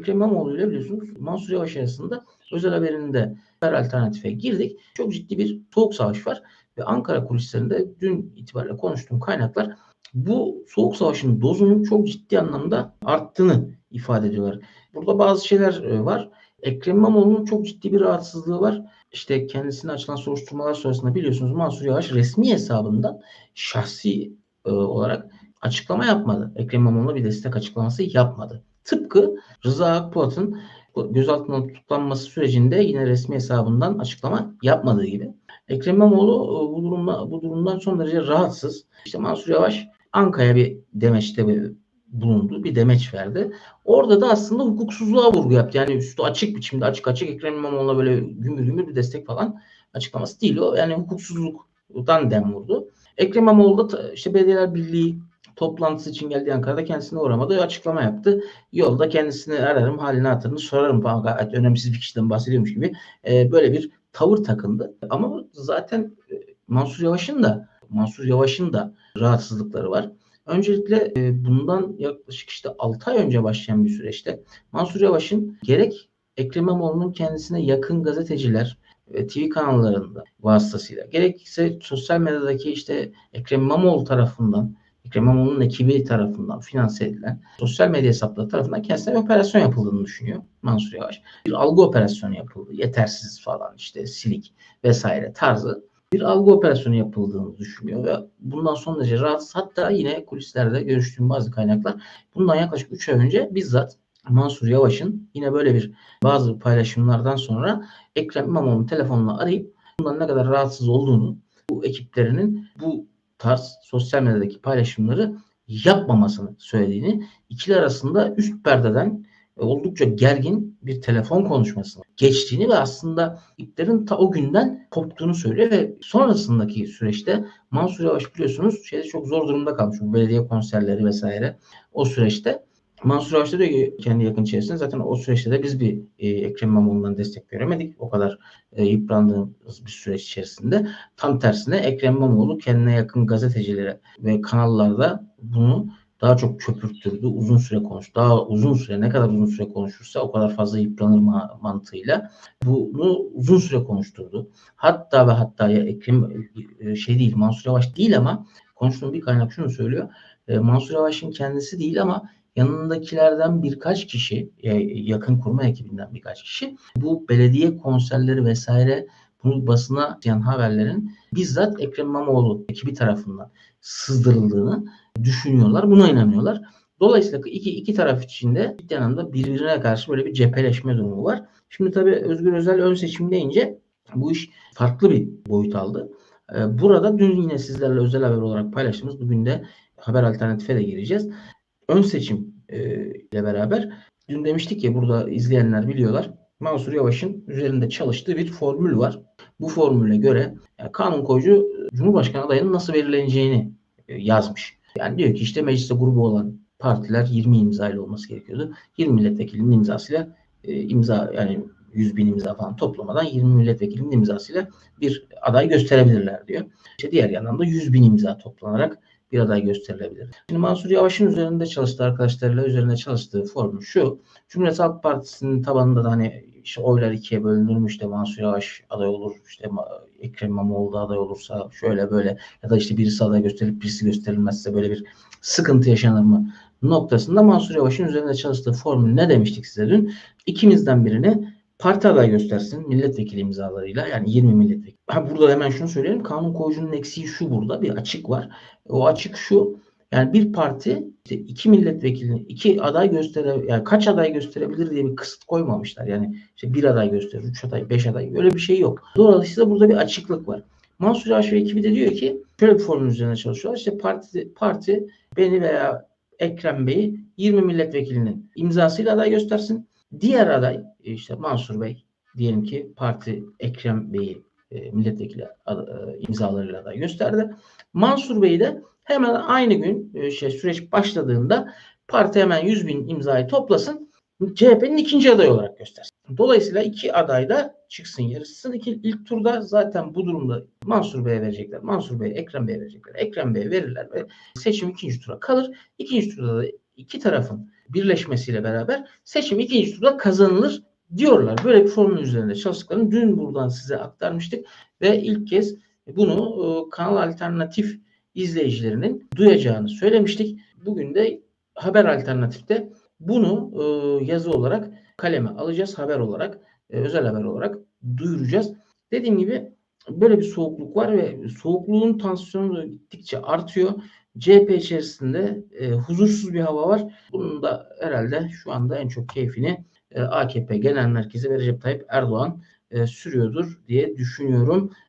Ekrem İmamoğlu ile biliyorsunuz Mansur Yavaş arasında özel haberinde her alternatife girdik. Çok ciddi bir soğuk savaş var ve Ankara kulislerinde dün itibariyle konuştuğum kaynaklar bu soğuk savaşın dozunun çok ciddi anlamda arttığını ifade ediyorlar. Burada bazı şeyler e, var. Ekrem İmamoğlu'nun çok ciddi bir rahatsızlığı var. İşte kendisine açılan soruşturmalar sonrasında biliyorsunuz Mansur Yavaş resmi hesabından şahsi e, olarak açıklama yapmadı. Ekrem İmamoğlu'na bir destek açıklaması yapmadı. Tıpkı Rıza Akpolat'ın gözaltına tutuklanması sürecinde yine resmi hesabından açıklama yapmadığı gibi. Ekrem İmamoğlu e, bu durumda bu durumdan son derece rahatsız. İşte Mansur Yavaş Anka'ya bir demeçte bulundu. Bir demeç verdi. Orada da aslında hukuksuzluğa vurgu yaptı. Yani üstü açık biçimde açık açık Ekrem İmamoğlu'na böyle gümür gümür bir destek falan açıklaması değil o. Yani hukuksuzluktan dem vurdu. Ekrem İmamoğlu da işte Belediyeler Birliği toplantısı için geldiği Ankara'da kendisine uğramadı. Açıklama yaptı. Yolda kendisini ararım, halini hatırını sorarım falan. Önemsiz bir kişiden bahsediyormuş gibi. E, böyle bir tavır takındı. Ama zaten e, Mansur Yavaş'ın da Mansur Yavaş'ın da rahatsızlıkları var. Öncelikle e, bundan yaklaşık işte 6 ay önce başlayan bir süreçte Mansur Yavaş'ın gerek Ekrem İmamoğlu'nun kendisine yakın gazeteciler ve TV kanallarında vasıtasıyla gerekse sosyal medyadaki işte Ekrem İmamoğlu tarafından Ekrem İmamoğlu'nun ekibi tarafından finanse edilen sosyal medya hesapları tarafından kendisine bir operasyon yapıldığını düşünüyor Mansur Yavaş. Bir algı operasyonu yapıldı. Yetersiz falan işte silik vesaire tarzı bir algı operasyonu yapıldığını düşünüyor ve bundan son derece rahatsız. Hatta yine kulislerde görüştüğüm bazı kaynaklar bundan yaklaşık 3 ay önce bizzat Mansur Yavaş'ın yine böyle bir bazı paylaşımlardan sonra Ekrem İmamoğlu'nun telefonla arayıp bundan ne kadar rahatsız olduğunu bu ekiplerinin bu tarz sosyal medyadaki paylaşımları yapmamasını söylediğini, ikili arasında üst perdeden oldukça gergin bir telefon konuşmasına geçtiğini ve aslında iplerin ta o günden koptuğunu söylüyor ve sonrasındaki süreçte Mansur Yavaş biliyorsunuz şeyde çok zor durumda kalmış. Belediye konserleri vesaire o süreçte Mansur Yavaş da kendi yakın çevresinde zaten o süreçte de biz bir e, Ekrem İmamoğlu'ndan destek göremedik. O kadar e, yıprandığımız bir süreç içerisinde. Tam tersine Ekrem İmamoğlu kendine yakın gazetecilere ve kanallarda bunu daha çok köpürttürdü. Uzun süre konuştu. Daha uzun süre ne kadar uzun süre konuşursa o kadar fazla yıpranır mantığıyla bunu uzun süre konuşturdu. Hatta ve hatta ya Ekrem e, şey değil Mansur Yavaş değil ama konuştuğum bir kaynak şunu söylüyor. E, Mansur Yavaş'ın kendisi değil ama yanındakilerden birkaç kişi, e, yakın kurma ekibinden birkaç kişi bu belediye konserleri vesaire bunu basına yansıyan haberlerin bizzat Ekrem İmamoğlu ekibi tarafından sızdırıldığını düşünüyorlar. Buna inanıyorlar. Dolayısıyla iki, iki taraf içinde ciddi anlamda birbirine karşı böyle bir cepheleşme durumu var. Şimdi tabii Özgür Özel ön seçim deyince bu iş farklı bir boyut aldı. Ee, burada dün yine sizlerle özel haber olarak paylaştığımız bugün de haber alternatife de gireceğiz. Ön seçim e, ile beraber dün demiştik ya burada izleyenler biliyorlar. Mansur Yavaş'ın üzerinde çalıştığı bir formül var. Bu formüle göre yani kanun koyucu Cumhurbaşkanı adayının nasıl belirleneceğini e, yazmış. Yani diyor ki işte mecliste grubu olan partiler 20 imza ile olması gerekiyordu. 20 milletvekilinin imzasıyla e, imza yani 100 bin imza falan toplamadan 20 milletvekilinin imzasıyla bir aday gösterebilirler diyor. İşte diğer yandan da 100 bin imza toplanarak bir aday gösterilebilir. Şimdi Mansur Yavaş'ın üzerinde çalıştığı arkadaşlarıyla üzerinde çalıştığı formül şu. Cumhuriyet Halk Partisi'nin tabanında da hani işte oylar ikiye bölünürmüş de Mansur Yavaş aday olur, işte Ekrem İmamoğlu da aday olursa şöyle böyle ya da işte birisi aday gösterilip birisi gösterilmezse böyle bir sıkıntı yaşanır mı noktasında Mansur Yavaş'ın üzerinde çalıştığı formül ne demiştik size dün? İkimizden birini parti aday göstersin milletvekili imzalarıyla yani 20 milletvekili. Ha burada hemen şunu söyleyelim. Kanun koyucunun eksiği şu burada bir açık var. O açık şu yani bir parti işte iki milletvekili, iki aday göstere, yani kaç aday gösterebilir diye bir kısıt koymamışlar. Yani işte bir aday gösterir, üç aday, beş aday öyle bir şey yok. Dolayısıyla burada bir açıklık var. Mansur Yavaş ekibi de diyor ki şöyle bir formül üzerine çalışıyorlar. İşte parti, parti beni veya Ekrem Bey'i 20 milletvekilinin imzasıyla aday göstersin. Diğer aday işte Mansur Bey diyelim ki parti Ekrem Bey'i e, milletvekili e, imzalarıyla aday gösterdi. Mansur Bey de Hemen aynı gün e, şey, süreç başladığında parti hemen 100 bin imzayı toplasın. CHP'nin ikinci aday olarak göstersin. Dolayısıyla iki aday da çıksın yarışsın. İki, ilk turda zaten bu durumda Mansur Bey'e verecekler. Mansur Bey, Ekrem Bey'e verecekler. Ekrem Bey'e verirler ve seçim ikinci tura kalır. İkinci turda da iki tarafın birleşmesiyle beraber seçim ikinci turda kazanılır diyorlar. Böyle bir formül üzerinde çalıştıklarını dün buradan size aktarmıştık ve ilk kez bunu e, kanal alternatif izleyicilerinin duyacağını söylemiştik. Bugün de haber alternatifte bunu e, yazı olarak kaleme alacağız. Haber olarak, e, özel haber olarak duyuracağız. Dediğim gibi böyle bir soğukluk var ve soğukluğun tansiyonu gittikçe artıyor. CHP içerisinde e, huzursuz bir hava var. Bunun da herhalde şu anda en çok keyfini e, AKP Genel Merkezi ve Recep Tayyip Erdoğan e, sürüyordur diye düşünüyorum.